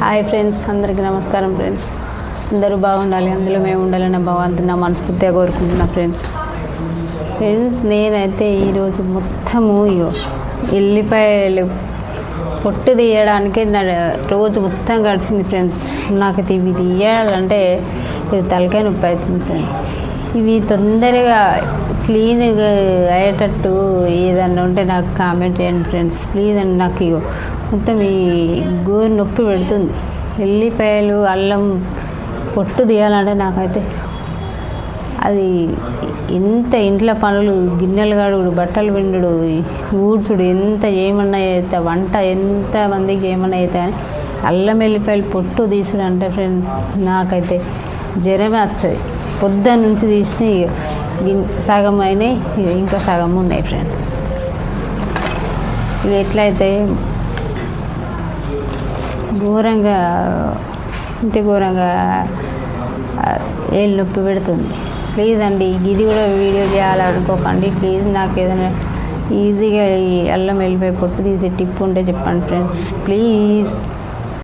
Hi friends అందరికీ నమస్కారం friends. అందరూ బాగుండాలి అందులో మేము ఉండాలని భగవంతుని నా మనస్ఫూర్తిగా కోరుకుంటున్నా ఫ్రెండ్స్. ఫ్రెండ్స్ నేనైతే ఈరోజు మొత్తము ఇగో ఎల్లిపాయలు పొట్టు తీయడానికి నా రోజు మొత్తం గడిచింది ఫ్రెండ్స్. నాకు ఇవి తీయాలంటే ఇది తలకాయ నొప్పి అవుతుంది ఫ్రెండ్స్. ఇవి తొందరగా క్లీన్గా అయ్యేటట్టు ఏదన్నా ఉంటే నాకు కామెంట్ చేయండి ఫ్రెండ్స్. ప్లీజ్ అండి నాకు ఇగో మొత్తం ఈ గోరు నొప్పి పెడుతుంది. ఎల్లిపాయలు అల్లం పొట్టు తీయాలంటే నాకైతే అది ఎంత ఇంట్లో పనులు గిన్నెలు కడుగుడు బట్టలు పిండుడు ఊడ్చుడు ఎంత ఏమన్నా అయితే వంట ఎంత మందికి ఏమన్నా అవుతా అని అల్లం వెల్లిపాయలు పొట్టు తీసుడు అంటే ఫ్రెండ్స్ నాకైతే జ్వరమే వస్తుంది పొద్దున్న నుంచి తీస్తే ఇక సగం అయినాయి ఇక ఇంకా సగం ఉన్నాయి ఫ్రెండ్ ఇవి ఎట్లయితే ఘోరంగా ఇంటి ఘోరంగా ఏళ్ళు నొప్పి పెడుతుంది. ప్లీజ్ అండి ఇది కూడా వీడియో చేయాలనుకోకండి. ప్లీజ్ నాకు ఏదైనా ఈజీగా అల్లం వెళ్ళిపోయి పొట్టు తీసే టిప్ ఉంటే చెప్పండి ఫ్రెండ్స్. ప్లీజ్.